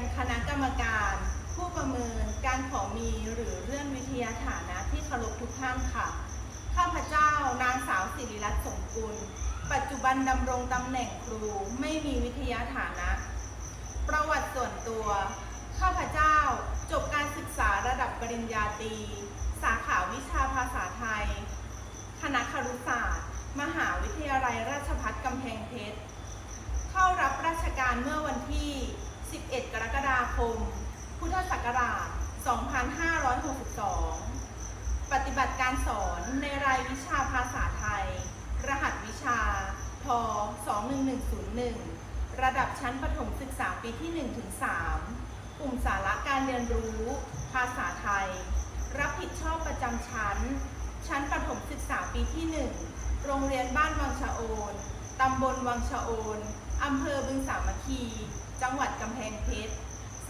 นคณะกรรมการ ผู้ประเมินการขอมีหรือเลื่อนวิทยาฐานะที่เคารพทุกท่านค่ะ ข้าพเจ้านางสาวสิริรัตน์สงกุล ปัจจุบันดำรงตำแหน่งครูไม่มีวิทยาฐานะ ประวัติส่วนตัว ข้าพเจ้าจบการศึกษาระดับปริญญาตรีสาขาวิชาภาษาไทย คณะครุศาสตร์ มหาวิทยาลัยราชภัฏกำแพงเพชร เข้ารับราชการเมื่อวัน 11 กรกฎาคม พุทธศักราช 2562 ปฏิบัติการสอนในรายวิชาภาษาไทย รหัสวิชาท21101 ระดับชั้นประถมศึกษาปีที่ 1-3 กลุ่มสาระการเรียนรู้ ภาษาไทย รับผิดชอบประจำชั้น ชั้นประถมศึกษาปีที่ 1 โรงเรียนบ้านวังชะโอน ตำบลวังชะโอน อำเภอบึงสามัคคี จังหวัดกำแพงเพชร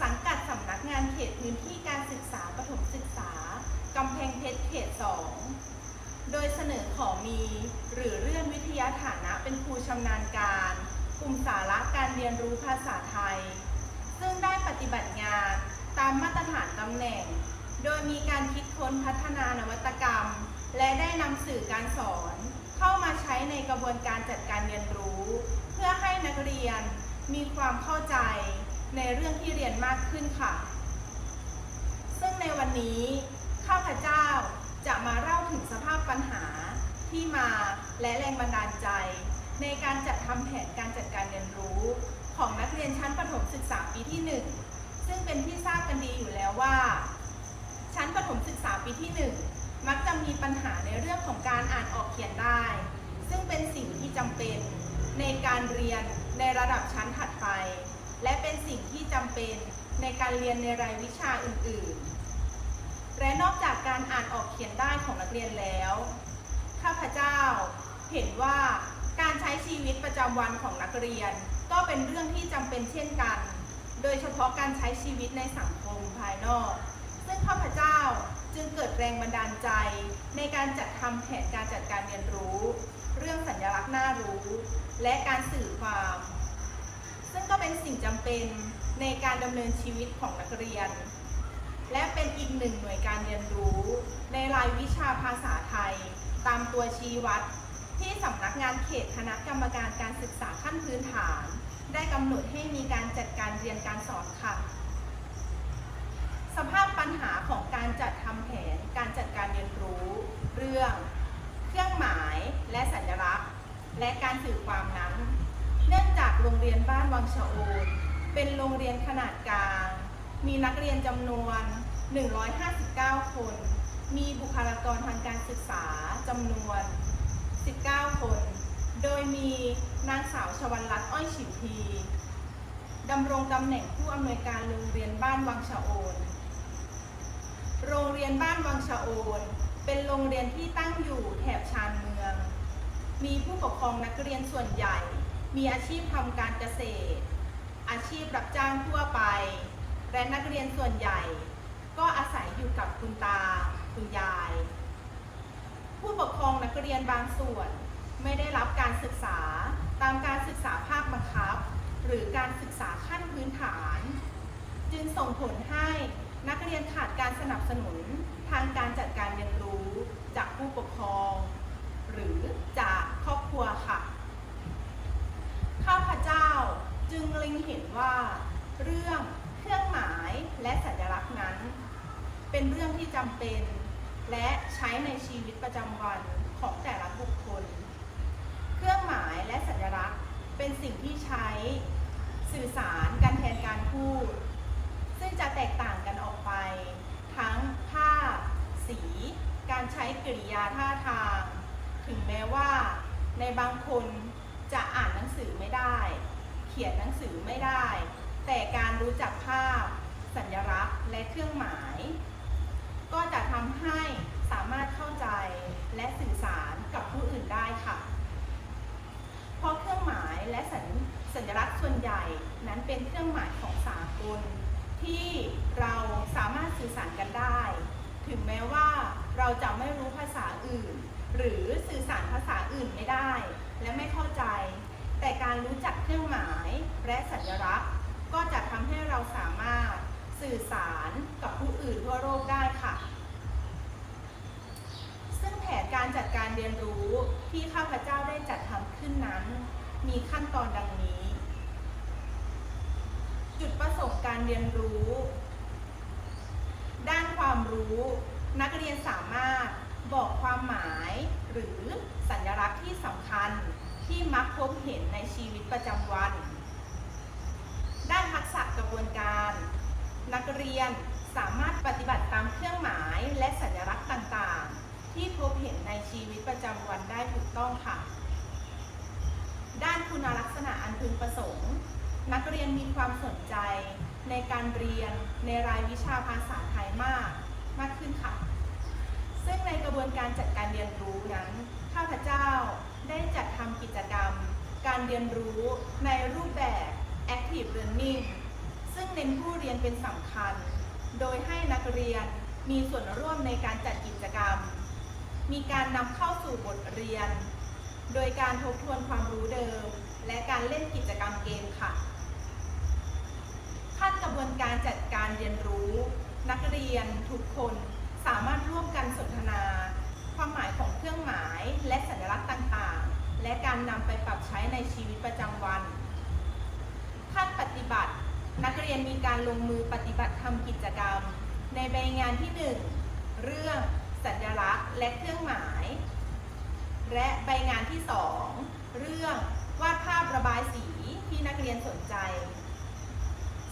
สังกัดสำนักงานเขตพื้นที่การศึกษาประถมศึกษากำแพงเพชรเขต 2 โดยเสนอขอมี หรือเลื่อนวิทยาฐานะเป็นครูชำนาญการ กลุ่มสาระการเรียนรู้ภาษาไทย ซึ่งได้ปฏิบัติงานตามมาตรฐานตำแหน่ง โดยมีการคิดค้นพัฒนานวัตกรรม และได้นำสื่อการสอน เข้ามาใช้ในกระบวนการจัดการเรียนรู้ เพื่อให้นักเรียน มีความเข้าใจในเรื่องที่เรียนมากขึ้นค่ะ ซึ่งในวันนี้ข้าพเจ้าจะมาเล่าถึงสภาพปัญหาที่มาและแรงบันดาลใจ ในการจัดทำแผนการจัดการเรียนรู้ของนักเรียนชั้นประถมศึกษาปีที่ 1 ซึ่งเป็นที่ทราบกันดีอยู่แล้วว่า ชั้นประถมศึกษาปีที่ 1 มักจะมีปัญหาในเรื่องของการอ่านออกเขียนได้ ซึ่งเป็นสิ่งที่จำเป็นในการเรียนในระดับชั้นถัดไป และเป็นสิ่งที่จำเป็นในการเรียนในรายวิชาอื่น ๆ และนอกจากการอ่านออกเขียนได้ของนักเรียนแล้ว ข้าพเจ้าเห็นว่าการใช้ชีวิตประจำวันของนักเรียน ก็เป็นเรื่องที่จำเป็นเช่นกัน โดยเฉพาะการใช้ชีวิตในสังคมภายนอก ซึ่งข้าพเจ้าจึงเกิดแรงบันดาลใจในการจัดทำแผนการจัดการเรียนรู้ เรื่องสัญลักษณ์น่ารู้ และการสื่อความ ซึ่งก็เป็นสิ่งจำเป็นในการดำเนินชีวิตของนักเรียน และเป็นอีกหนึ่งหน่วยการเรียนรู้ ในรายวิชาภาษาไทย ตามตัวชี้วัด ที่สำนักงานเขตคณะกรรมการการศึกษาขั้นพื้นฐาน ได้กำหนดให้มีการจัดการเรียนการสอนค่ะสภาพปัญหาของการจัดทำแผนการจัดการเรียนรู้ เรื่อง เครื่องหมายและสัญลักษณ์ และการสื่อความนั้น เนื่องจากโรงเรียนบ้านวังชะโอนเป็นโรงเรียนขนาดกลาง มีนักเรียนจำนวน 159 คน มีบุคลากรทางการศึกษาจำนวน 19 คน โดยมีนางสาวชวันรัตน์อ้อยฉิมพีดำรงตำแหน่งผู้อำนวยการโรงเรียนบ้านวังชะโอนโรงเรียนบ้านวังชะโอนเป็นโรงเรียนที่ตั้งอยู่แถบชานเมือง มีผู้ปกครองนักเรียนส่วนใหญ่ มีอาชีพทำการเกษตร อาชีพรับจ้างทั่วไป และนักเรียนส่วนใหญ่ ก็อาศัยอยู่กับคุณตา คุณยาย ผู้ปกครองนักเรียนบางส่วน ไม่ได้รับการศึกษาตามการศึกษาภาคบังคับ หรือการศึกษาขั้นพื้นฐาน จึงส่งผลให้นักเรียนขาดการสนับสนุนทางการจัดการเรียนรู้จากผู้ปกครอง หรือจากครอบครัวค่ะ ข้าพเจ้าจึงเล็งเห็นว่า เรื่องเครื่องหมายและสัญลักษณ์นั้น เป็นเรื่องที่จำเป็น และใช้ในชีวิตประจำวันของแต่ละบุคคล เครื่องหมายและสัญลักษณ์เป็นสิ่งที่ใช้สื่อสารกันแทนการพูด ซึ่งจะแตกต่างกันออกไป ทั้งภาพ สี การใช้กริยาท่าทาง ถึงแม้ว่า ในบางคนจะอ่านหนังสือไม่ได้ เขียนหนังสือไม่ได้ แต่การรู้จักภาพ สัญลักษณ์ และเครื่องหมาย ก็จะทำให้สามารถเข้าใจและสื่อสารกับผู้อื่นได้ค่ะ เพราะเครื่องหมายและสัญสญลักษณ์ส่วนใหญ่นั้นเป็นเครื่องหมายของสากลที่เราสามารถสื่อสารกันได้ ถึงแม้ว่าเราจะไม่รู้ภาษาอื่น หรือสื่อสารภาษาอื่นไม่ได้ และไม่เข้าใจ แต่การรู้จักเครื่องหมายและสัญลักษณ์ ก็จะทำให้เราสามารถสื่อสารกับผู้อื่นทั่วโลกได้ค่ะ ซึ่งแผนการจัดการเรียนรู้ที่ข้าพเจ้าได้จัดทำขึ้นนั้น มีขั้นตอนดังนี้ จุดประสงค์การเรียนรู้ ด้านความรู้ นักเรียนสามารถ บอกความหมายหรือสัญลักษณ์ที่สำคัญที่มักพบเห็นในชีวิตประจำวัน ด้านทักษะกระบวนการ นักเรียนสามารถปฏิบัติตามเครื่องหมายและสัญลักษณ์ต่างๆ ที่พบเห็นในชีวิตประจำวันได้ถูกต้องค่ะ ด้านคุณลักษณะอันพึงประสงค์ นักเรียนมีความสนใจในการเรียนในรายวิชาภาษาไทยมากมากขึ้นค่ะ ซึ่งในกระ วนการจัดการเรียนรู้นั้น ข้าพเจ้าได้จัดทำกิจกรรม การเรียนรู้ในรูปแบบ active learning ซึ่งเน้นผู้เรียนเป็นสำคัญ โดยให้นักเรียนมีส่วนร่วมในการจัดกิจกรรม มีการนำเข้าสู่บทเรียน โดยการทบทวนความรู้เดิม และการเล่นกิจกรรมเกมค่ะ ขั้นกระบวนการจัดการเรียนรู้ นักเรียนทุกคนสามารถร่วมกันสนทนา ความหมายของเครื่องหมายและสัญลักษณ์ต่างๆ และการนำไปปรับใช้ในชีวิตประจำวันขั้นปฏิบัติ นักเรียนมีการลงมือปฏิบัติทำกิจกรรม ในใบงานที่ 1 เรื่องสัญลักษณ์และเครื่องหมาย และใบงานที่ 2 เรื่องวาดภาพระบายสีที่นักเรียนสนใจ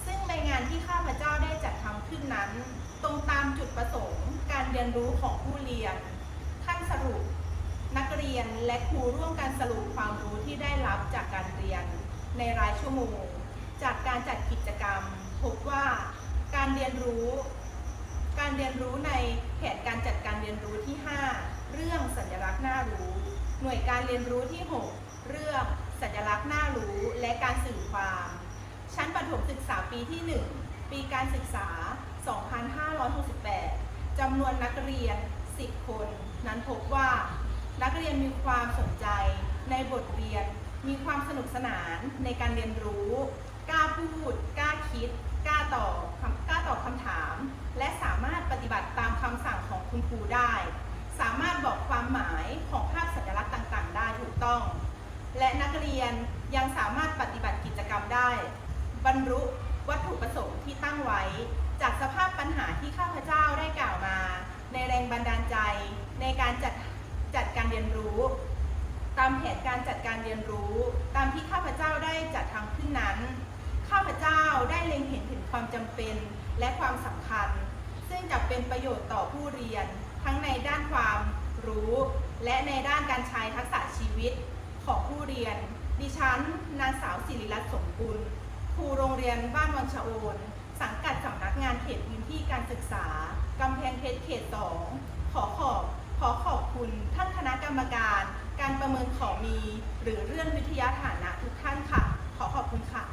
ซึ่งใบงานที่ข้าพเจ้าได้จัดทำขึ้นนั้น ตรงตามจุดประสงค์การเรียนรู้ของผู้เรียนขั้น สรุป นักเรียนและครูร่วมกันสรุปความรู้ที่ได้รับจากการเรียนในรายชั่วโมง จากการจัดกิจกรรม พบว่าการเรียนรู้ การเรียนรู้ในแผนการจัดการเรียนรู้ที่ 5 เรื่องสัญลักษณ์น่ารู้ หน่วยการเรียนรู้ที่ 6 เรื่องสัญลักษณ์น่ารู้และการสื่อความ ชั้นประถมศึกษาปีที่ 1 ปีการศึกษา 2568จำนวนนักเรียน 10 คน นั้นพบว่า นักเรียนมีความสนใจในบทเรียน มีความสนุกสนานในการเรียนรู้ กล้าพูด กล้าคิด กล้าตอบกล้าตอบคำถาม และสามารถปฏิบัติตามคำสั่งของคุณครูได้ สามารถบอกความหมายของภาพสัญลักษณ์ต่างๆ ได้ถูกต้อง และนักเรียนยังสามารถปฏิบัติกิจกรรมได้ บรรลุวัตถุประสงค์ที่ตั้งไว้ จากสภาพปัญหาที่ข้าพเจ้าได้กล่าวมา ในแรงบันดาลใจ ในการจัดจัดการเรียนรู้ ตามแผนการจัดการเรียนรู้ ตามที่ข้าพเจ้าได้จัดทำขึ้นนั้น ข้าพเจ้าได้เล็งเห็นถึงความจำเป็นและความสำคัญ ซึ่งจะเป็นประโยชน์ต่อผู้เรียน ทั้งในด้านความรู้ และในด้านการใช้ทักษะชีวิตของผู้เรียน ดิฉันนางสาวศิริรัตน์สมบุญครูโรงเรียนบ้านวังชะโอน สังกัดสำ ที่การศึกษากำแพงเพชรเขตสองขอขอบขอขอบคุณท่านคณะกรรมการ การประเมินของมี หรือเรื่องวิทยาฐานะทุกท่านค่ะ ขอขอบคุณค่ะ